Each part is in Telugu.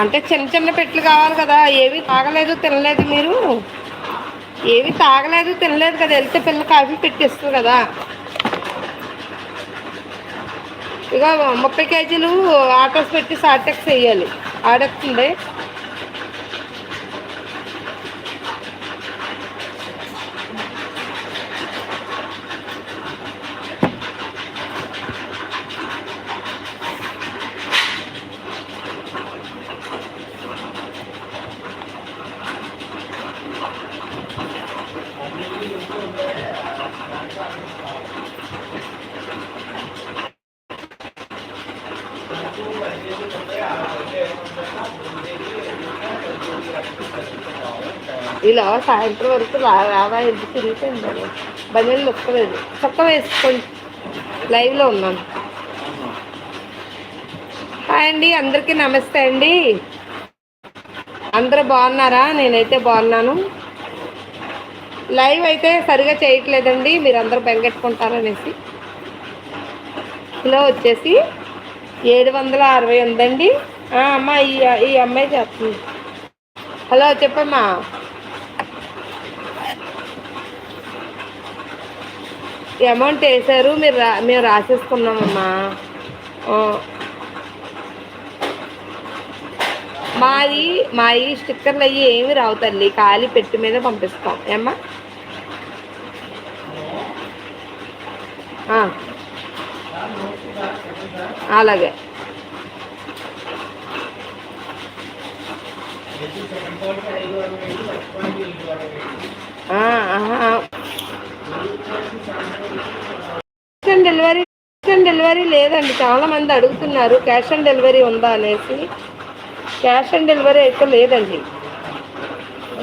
అంటే చిన్న చిన్న పెట్లు కావాలి కదా ఏవి తాగలేదు తినలేదు మీరు? ఏవి తాగలేదు తినలేదు కదా వెళ్తే పిల్ల కాఫీ పెట్టిస్తుంది కదా. ఇక ముప్పై కేజీలు ఆటోస్ పెట్టి సాటెక్స్ వేయాలి. ఆడొస్తుంది ఇలా సాయంత్రం వరకు రావా ఎందుకు తిరిగిపోయింది బనీళ్ళు నొక్కలేదు చక్క వేసుకోండి. లైవ్లో ఉన్నాను. హాయ్ అండి అందరికీ నమస్తే అండి. అందరూ బాగున్నారా? నేనైతే బాగున్నాను. లైవ్ అయితే సరిగా చేయట్లేదండి మీరు అందరూ బెంగెట్టుకుంటారనేసి. కిలో వచ్చేసి ఏడు వందల అరవై ఉందండి. అమ్మ ఈ ఈ అమ్మాయి చేస్తుంది. హలో చెప్పమ్మా. అమౌంట్ వేశారు మీరు రా మేము రాసేసుకున్నామమ్మా. మాది మావి స్టిక్కర్లు అవి ఏమి రావు తల్లి ఖాళీ పెట్టి మీద పంపిస్తాం. ఏమ్మా? అలాగే. Cash on delivery cash on delivery లేదండి. చాలా మంది అడుగుతున్నారు క్యాష్ ఆన్ డెలివరీ ఉందా అనేసి. క్యాష్ ఆన్ డెలివరీ అయితే లేదండి.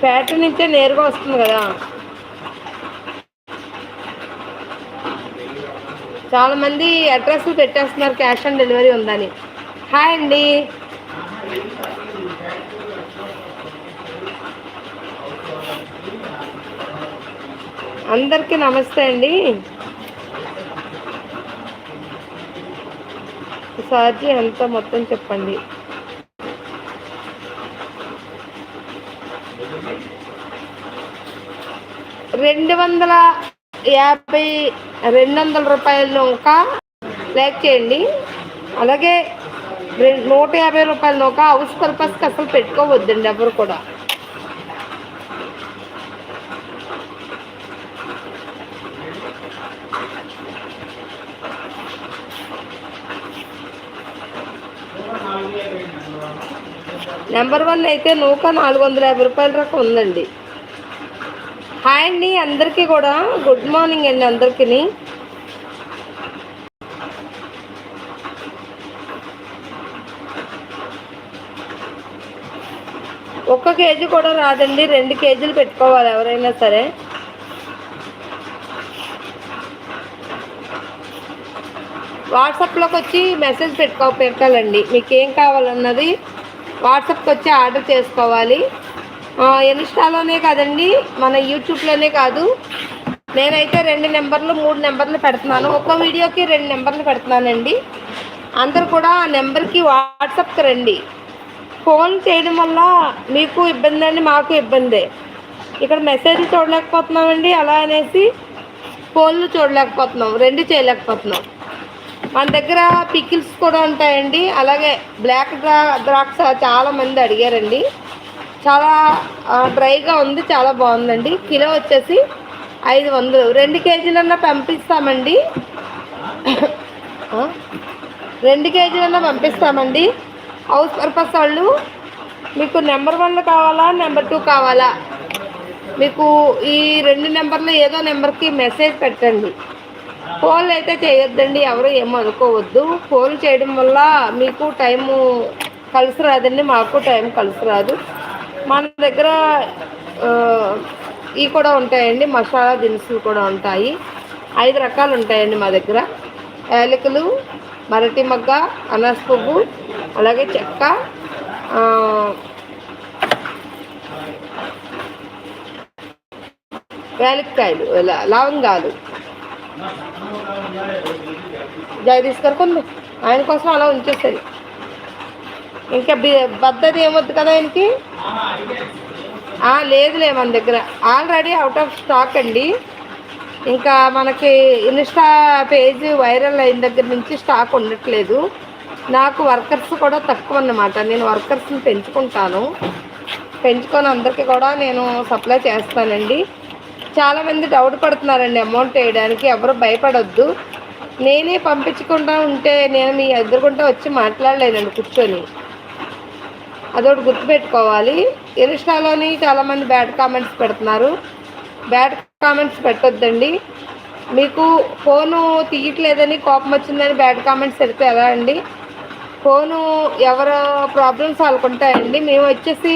ఫ్యాక్టరీ నుంచే నేరుగా వస్తుంది కదా. చాలామంది అడ్రస్ పెట్టేస్తున్నారు క్యాష్ ఆన్ డెలివరీ ఉందని. హాయ్ అండి. అందరికీ నమస్తే అండి. ఒకసారి ఎంత మొత్తం చెప్పండి. రెండు వందల యాభై రెండు వందల రూపాయలు ఒక లైక్ చేయండి. అలాగే నూట యాభై రూపాయలు ఒక హౌస్ పర్పస్కి అసలు పెట్టుకోవద్దండి ఎవరు కూడా. నెంబర్ వన్ అయితే నూక నాలుగు వందల యాభై రూపాయల రకం ఉందండి. హాయ్ అండి అందరికీ కూడా గుడ్ మార్నింగ్ అండి అందరికీ ఒక్క కేజీ కూడా రాదండి రెండు కేజీలు పెట్టుకోవాలి ఎవరైనా సరే. వాట్సాప్లోకి వచ్చి మెసేజ్ పెట్టుకో పెట్టాలండి. మీకు ఏం కావాలన్నది వాట్సాప్కి వచ్చి ఆర్డర్ చేసుకోవాలి. ఇన్స్టాలోనే కాదండి మన యూట్యూబ్లోనే కాదు. నేనైతే రెండు నెంబర్లు మూడు నెంబర్లు పెడుతున్నాను. ఒక్కో వీడియోకి రెండు నెంబర్లు పెడుతున్నానండి. అందరు కూడా ఆ నెంబర్కి వాట్సాప్కి రండి. ఫోన్ చేయడం వల్ల మీకు ఇబ్బంది అండి మాకు ఇబ్బందే. ఇక్కడ మెసేజ్ చూడలేకపోతున్నామండి అలా అనేసి ఫోన్లు చూడలేకపోతున్నాం రెండు చేయలేకపోతున్నాం. మన దగ్గర పికిల్స్ కూడా ఉంటాయండి. అలాగే బ్లాక్ ద్రాక్ష చాలా మంది అడిగారండి. చాలా డ్రైగా ఉంది చాలా బాగుందండి. కిలో వచ్చేసి ఐదు వందలు. రెండు కేజీలన్నా పంపిస్తామండి. రెండు కేజీలన్నా పంపిస్తామండి. హౌస్ పర్పస్ వాళ్ళు మీకు నెంబర్ వన్ కావాలా నెంబర్ టూ కావాలా? మీకు ఈ రెండు నెంబర్లో ఏదో నెంబర్కి మెసేజ్ పెట్టండి. పోల్ అయితే చేయొద్దండి ఎవరు ఏమో అనుకోవద్దు. పోల్ చేయడం వల్ల మీకు టైము కలిసి రాదండి మాకు టైం కలిసి రాదు. మన దగ్గర ఇవి కూడా ఉంటాయండి మసాలా దినుసులు కూడా ఉంటాయి. ఐదు రకాలు ఉంటాయండి మా దగ్గర. యాలకులు మరటి మగ్గ అనాస్ పువ్వు అలాగే చెక్క వేలిక్కాయలు లవంగాలు. జగదీష్ గారు కొంది. ఆయన కోసం అలా ఉంచేస్తుంది. ఇంకా బి- బద్దది ఏమొద్దు కదా ఆయనకి? లేదులే మన దగ్గర. ఆల్రెడీ అవుట్ ఆఫ్ స్టాక్ అండి. ఇంకా మనకి ఇన్స్టా పేజ్ వైరల్ అయిన దగ్గర నుంచి స్టాక్ ఉండట్లేదు. నాకు వర్కర్స్ కూడా తక్కువ అన్నమాట నేను వర్కర్స్ని పెంచుకుంటాను. పెంచుకొని అందరికీ కూడా నేను సప్లై చేస్తానండి. చాలామంది డౌట్ పడుతున్నారండి అమౌంట్ వేయడానికి. ఎవరు భయపడొద్దు. నేనే పంపించకుండా ఉంటే నేను మీ ఎదురుకుంటే వచ్చి మాట్లాడలేనండి కూర్చొని. అదొకటి గుర్తుపెట్టుకోవాలి. ఇన్స్టాలోని చాలామంది బ్యాడ్ కామెంట్స్ పెడుతున్నారు. బ్యాడ్ కామెంట్స్ పెట్టొద్దండి. మీకు ఫోను తీయట్లేదని కోపం వచ్చిందని బ్యాడ్ కామెంట్స్ పెడితే ఎలా అండి? ఫోను ఎవరు ప్రాబ్లమ్స్ సాల్వ్ ఉంటాయండి మేము వచ్చేసి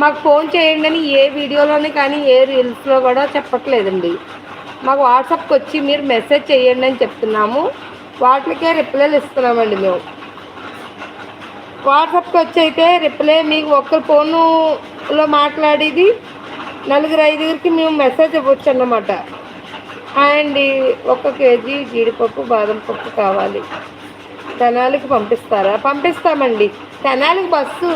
మాకు ఫోన్ చేయండి అని ఏ వీడియోలోనే కానీ ఏ రీల్స్లో కూడా చెప్పట్లేదండి. మాకు వాట్సాప్కి వచ్చి మీరు మెసేజ్ చేయండి అని చెప్తున్నాము. వాటికే రిప్లైలు ఇస్తున్నామండి మేము. వాట్సాప్కి వచ్చి అయితే రిప్లై మీకు ఒక్క ఫోనులో మాట్లాడేది నలుగురు ఐదుగురికి మేము మెసేజ్ ఇవ్వచ్చు అన్నమాట. అండ్ ఒక కేజీ జీడిపప్పు బాదం పప్పు కావాలి. తెనాలికి పంపిస్తారా? పంపిస్తామండి. తెనాలికి బస్సు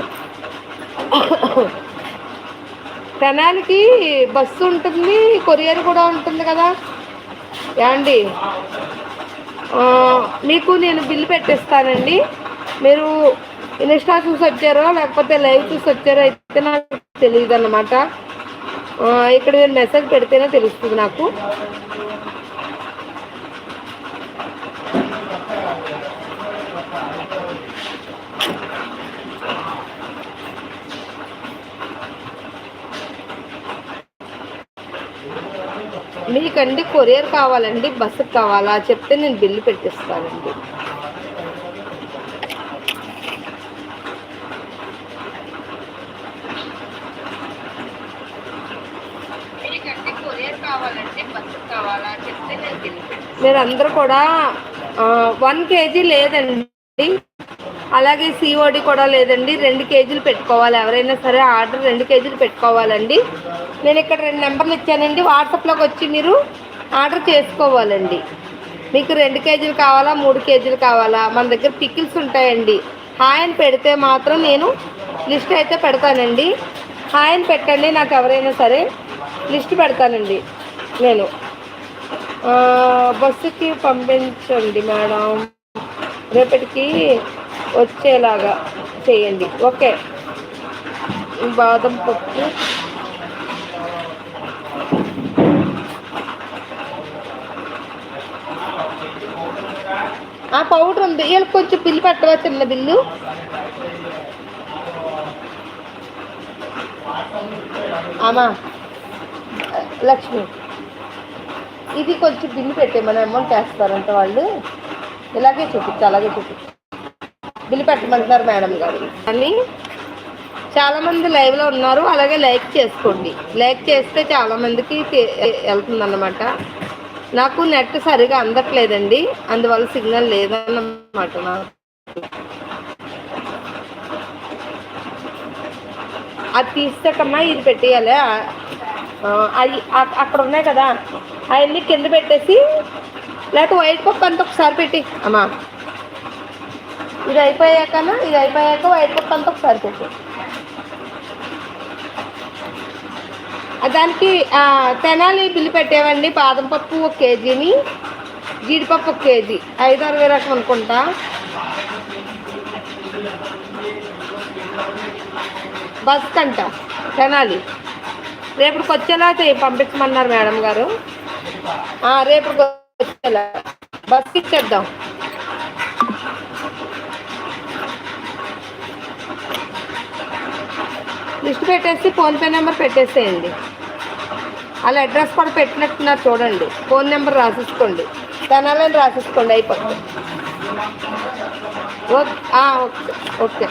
తెనాలికి బస్సు ఉంటుంది కొరియర్ కూడా ఉంటుంది కదా. ఏమండి మీకు నేను బిల్లు పెట్టిస్తానండి. మీరు ఇన్స్టా చూసి వచ్చారో లేకపోతే లైవ్ చూసి వచ్చారో అయితే నాకు తెలియదు అన్నమాట ఇక్కడ మీరు మెసేజ్ పెడితేనే తెలుస్తుంది నాకు. మీకండి కొరియర్ కావాలండి బస్సుకి కావాలా చెప్తే నేను బిల్లు పెట్టిస్తానండి. మీరు అందరూ కూడా వన్ కేజీ లేదండి. అలాగే సిఓడి కూడా లేదండి. రెండు కేజీలు పెట్టుకోవాలి. ఎవరైనా సరే ఆర్డర్ రెండు కేజీలు పెట్టుకోవాలండి. నేను ఇక్కడ రెండు నెంబర్లు ఇచ్చానండి. వాట్సాప్లోకి వచ్చి మీరు ఆర్డర్ చేసుకోవాలండి. మీకు రెండు కేజీలు కావాలా? మూడు కేజీలు కావాలా? మన దగ్గర పికిల్స్ ఉంటాయండి. హాయ్ అని పెడితే మాత్రం నేను లిస్ట్ అయితే పెడతానండి. హాయ్ అని పెట్టండి. నాకు ఎవరైనా సరే లిస్ట్ పెడతానండి నేను. బస్సుకి పంపించండి మేడం. రేపటికి వచ్చేలాగా చేయండి. ఓకే. బాదం పప్పు. ఆ పౌడర్ ఉంది. వీళ్ళకి కొంచెం బిల్లు పెట్టవా చిన్న బిల్లు? ఆమా లక్ష్మి. ఇది కొంచెం బిల్లు పెట్టేమని అమౌంట్ వేస్తారంట వాళ్ళు. ఇలాగే చూపించు అలాగే చూపించు. బిల్లు పెట్టమంటున్నారు మేడం గారు. అని చాలామంది లైవ్లో ఉన్నారు అలాగే లైక్ చేసుకోండి. లైక్ చేస్తే చాలామందికి వెళ్తుంది నాకు నెట్ సరిగా అందట్లేదండి అందువల్ల సిగ్నల్ లేదన్నమాట నాకు. అది తీసాకమ్మా ఇది పెట్టేయాలి. అవి అక్కడ ఉన్నాయి కదా అవన్నీ కింద పెట్టేసి లేకపోతే వైట్ పప్పు అంతా ఒకసారి పెట్టి అమ్మా. ఇది అయిపోయాకనా? ఇది అయిపోయాక వైట్ పప్పు అంతా ఒకసారి పెట్టి. దానికి తెనాలి బిల్లు పెట్టేవండి. బాదం పప్పు ఒక కేజీని జీడిపప్పు ఒక కేజీ. ఐదు అరవై రకం అనుకుంటా. బస్ అంట తెనాలి. రేపటికి వచ్చేలా పంపించమన్నారు మేడం గారు. రేపటికి వచ్చేలా. బస్కి ఇచ్చేద్దాం. లిస్ట్ పెట్టేసి ఫోన్పే నెంబర్ పెట్టేసేయండి. వాళ్ళ అడ్రస్ కూడా పెట్టినట్టున్నారు చూడండి. Phone number రాసేసుకోండి. తనాలని రాసేసుకోండి అయిపోతుంది. Okay okay okay.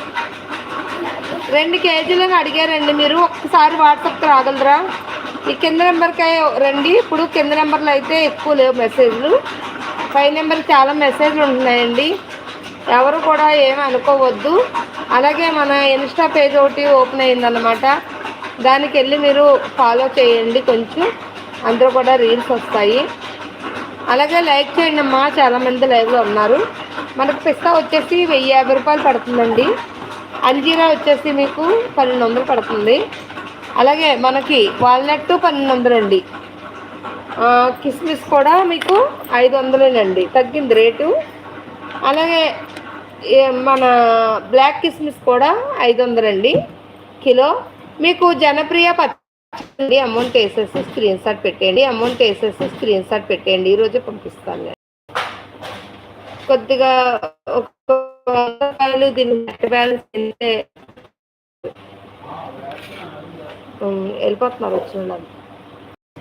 రెండు కేజీలను అడిగారండి మీరు. ఒక్కసారి వాట్సాప్కి రాగలరా? ఈ కింద నెంబర్కి రండి. ఇప్పుడు కింద నెంబర్లో అయితే ఎక్కువ లేవు మెసేజ్లు. పై నెంబర్ చాలా మెసేజ్లు ఉంటున్నాయండి. ఎవరు కూడా ఏమి అనుకోవద్దు. అలాగే మన ఇన్స్టా పేజ్ ఒకటి ఓపెన్ అయిందనమాట దానికి వెళ్ళి మీరు ఫాలో చేయండి కొంచెం. అందరూ కూడా రీల్స్ వస్తాయి. అలాగే లైక్ చేయండి అమ్మా చాలామంది లైవ్లో ఉన్నారు. మనకు పిస్తా వచ్చేసి వెయ్యి యాభై రూపాయలు పడుతుందండి. అంజీరా వచ్చేసి మీకు పన్నెండు వందలు పడుతుంది. అలాగే మనకి వాల్నట్ పన్నెండు వందలండి. కిస్మిస్ కూడా మీకు ఐదు వందలేనండి. తగ్గింది రేటు. అలాగే మన బ్లాక్ కిస్మిస్ కూడా ఐదు వందలండి కిలో. మీకు జనప్రియ పచ్చండి అమౌంట్ వేసేసి స్క్రీన్ షాట్ పెట్టేయండి. అమౌంట్ వేసేసి స్క్రీన్ షాట్ పెట్టేయండి. ఈరోజే పంపిస్తాను నేను. కొద్దిగా ఒక దీని నెట్ బ్యాలెన్స్ అయితే వెళ్ళిపోతున్నారు వచ్చిన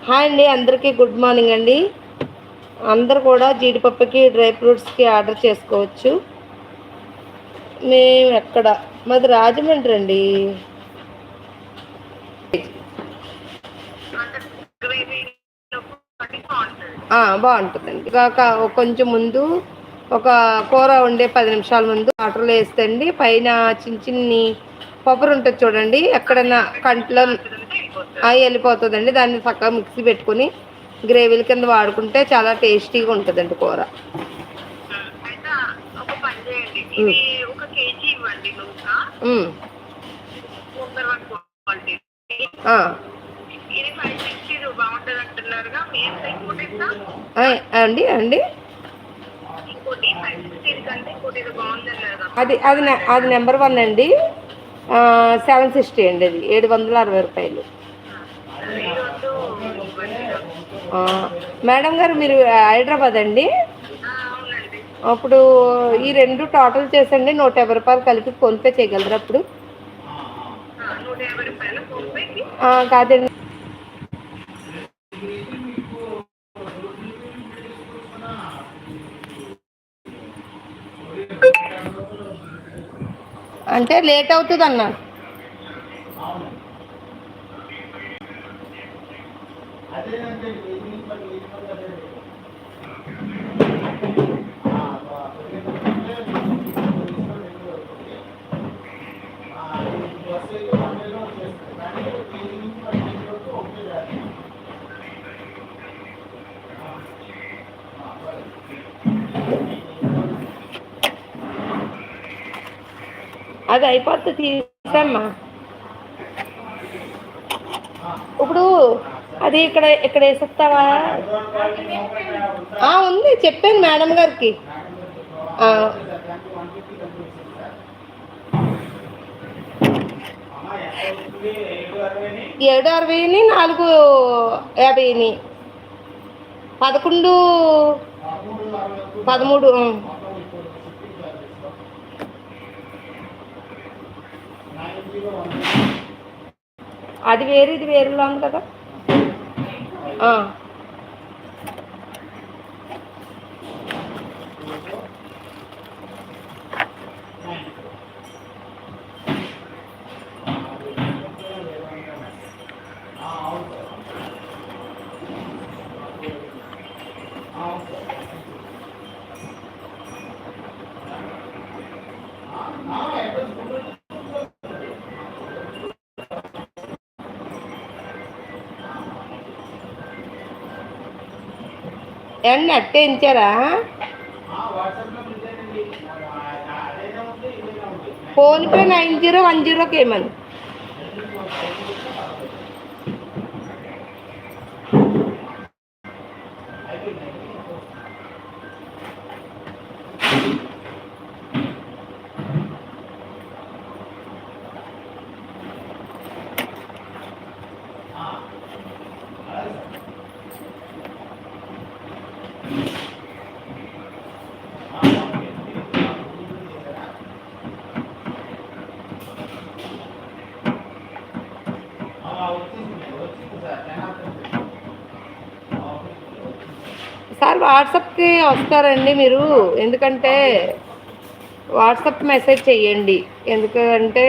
హాయ్ అండి అందరికీ గుడ్ మార్నింగ్ అండి. అందరు కూడా జీడిపప్పుకి డ్రై ఫ్రూట్స్కి ఆర్డర్ చేసుకోవచ్చు. మేము ఎక్కడ? మాది రాజమండ్రి అండి. బాగుంటుందండి. కాక కొంచెం ముందు ఒక కూర వండే పది నిమిషాల ముందు వాటర్లో వేస్తండి. పైన చిన్న చిన్ని కొబ్బరి ఉంటుంది చూడండి. ఎక్కడైనా కంట్లో వెళ్ళిపోతుందండి. దాన్ని చక్కగా మిక్సీ పెట్టుకుని గ్రేవీల కింద వాడుకుంటే చాలా టేస్టీగా ఉంటుందండి కూర. అండి అండి. అది అది అది నెంబర్ వన్ అండి. సెవెన్ సిక్స్టీ అండి అది. ఏడు వందల అరవై రూపాయలు. మేడం గారు మీరు హైదరాబాద్ అండి? అప్పుడు ఈ రెండు టోటల్ చేసండి నూట యాభై రూపాయలు కలిపి ఫోన్పే చేయగలరు అప్పుడు? కాదండి. అంటే లేట్ అవుతుంది అన్న అది అయిపోతే తీసమ్మా. ఇప్పుడు అది ఇక్కడ ఇక్కడ వేసేస్తావా? ఉంది. చెప్పాను మేడం గారికి. ఏడు అరవైని నాలుగు యాభైని. పదకొండు పదమూడు అది వేరు ఇది వేరులో ఉంది కదా? ఏమండి అట్టే ఇచ్చారా ఫోన్పే నైన్ జీరో వన్ జీరోకి ఏమని సార్ వాట్సాప్కి వస్తారండి మీరు. ఎందుకంటే వాట్సాప్ మెసేజ్ చెయ్యండి. ఎందుకంటే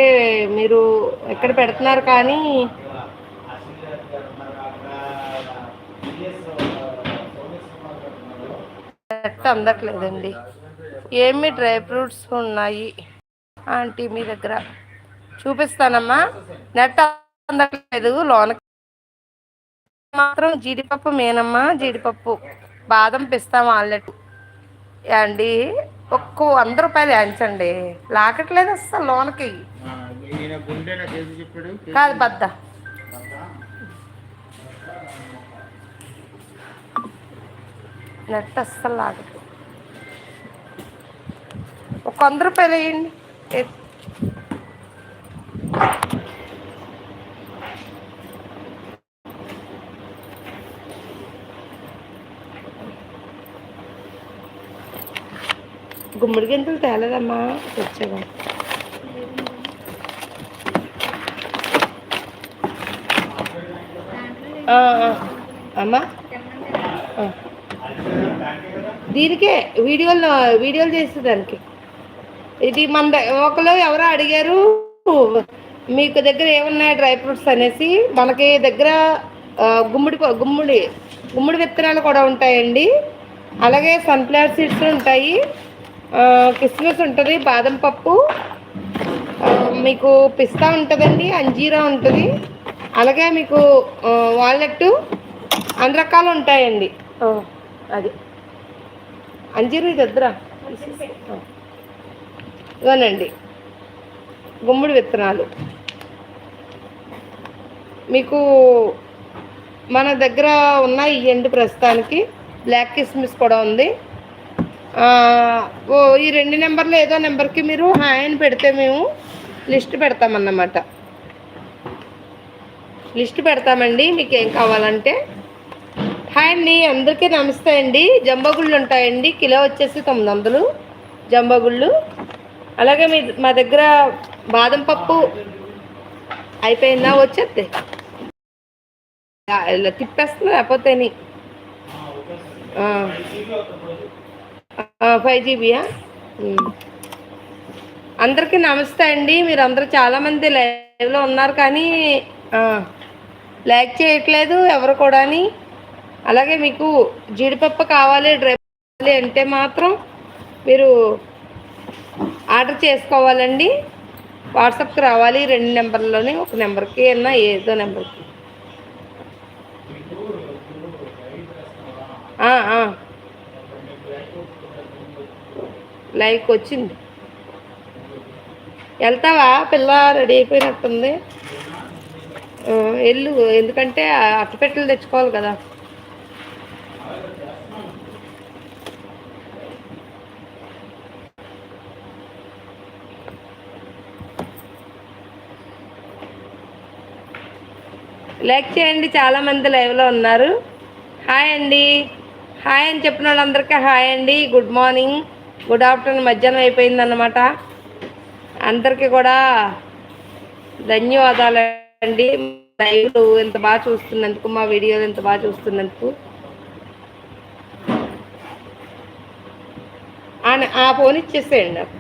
మీరు ఎక్కడ పెడుతున్నారు కానీ నెట్ అందట్లేదండి. ఏమి డ్రై ఫ్రూట్స్ ఉన్నాయి? ఆంటీ మీ దగ్గర చూపిస్తానమ్మా. నెట్ అందట్లేదు లోన మాత్రం జీడిపప్పు మేనమ్మా జీడిపప్పు. బాదం పిస్తా వాళ్ళెట్ అండి ఒక్క వంద రూపాయలు యాంచండి. లాకట్లేదు అసలు లోనకి. కాదు బద్ద. నెట్ అస్సలు లాగదు ఒక వంద రూపాయలు వేయండి. గుమ్మడి గింజలు తేలేదమ్మా తెచ్చావా? అమ్మా? దీనికే వీడియోలో వీడియోలు చేసేదానికి ఇది మన ఒకరు ఎవరో అడిగారు మీకు దగ్గర ఏమున్నాయి డ్రై ఫ్రూట్స్ అనేసి మనకి దగ్గర గుమ్మడి గుమ్మడి గుమ్మడి విత్తనాలు కూడా ఉంటాయండి. అలాగే సన్ఫ్లవర్ సీడ్స్ ఉంటాయి. కిస్మిస్ ఉంటుంది బాదం పప్పు. మీకు పిస్తా ఉంటుందండి అంజీరా ఉంటుంది. అలాగే మీకు వాల్నట్ అన్ని రకాలు ఉంటాయండి అది. అంజీరు ఇది వద్దురా. ఆ. ఇవనండి గుమ్మడి విత్తనాలు. మీకు మన దగ్గర ఉన్నాయి ఇవ్వండి ప్రస్తుతానికి. బ్లాక్ కిస్మిస్ కూడా ఉంది. ఓ ఈ రెండు నెంబర్లు ఏదో నెంబర్కి మీరు హాయ్ అని పెడితే మేము లిస్ట్ పెడతామన్నమాట. లిస్ట్ పెడతామండి మీకు ఏం కావాలంటే. హాయ్ అండి అందరికీ నమస్తే అండి. జంబగుళ్ళు ఉంటాయండి కిలో వచ్చేసి తొమ్మిది వందలు జంబగుళ్ళు. అలాగే మీ మా దగ్గర బాదం పప్పు అయిపోయిందా? వచ్చేస్తే తిప్పేస్తుంది తిప్పేస్తున్నా లేకపోతే ఫైవ్ జీబీయా అందరికీ నమస్తే అండి. మీరు అందరూ చాలామంది లైవ్లో ఉన్నారు కానీ లైక్ చేయట్లేదు ఎవరు కూడాని. అలాగే మీకు జీడిపప్పు కావాలి డ్రై కావాలి అంటే మాత్రం మీరు ఆర్డర్ చేసుకోవాలండి. వాట్సాప్కి రావాలి రెండు నెంబర్లోనే ఒక నెంబర్కి అన్నా ఏదో నెంబర్కి ఆ, ఆ. లైక్ వచ్చింది. వెళ్తావా? పిల్ల రెడీ అయిపోయినట్టుంది. వెళ్ళు. ఎందుకంటే ఆ అట్టపెట్టెలు తెచ్చుకోవాలి కదా. లైక్ చేయండి. చాలా మంది లైవ్లో ఉన్నారు. హాయ్ అండి. హాయ్ అని చెప్పిన వాళ్ళందరికీ హాయ్ అండి. గుడ్ మార్నింగ్ గుడ్ ఆఫ్టర్నూన్ మధ్యాహ్నం అయిపోయిందన్నమాట. అందరికీ కూడా ధన్యవాదాలు అండి లైవ్లు ఎంత బాగా చూస్తున్నందుకు మా వీడియోలు ఎంత బాగా చూస్తున్నందుకు. ఆ- ఆ ఫోన్ ఇచ్చేసేయండి. నాకు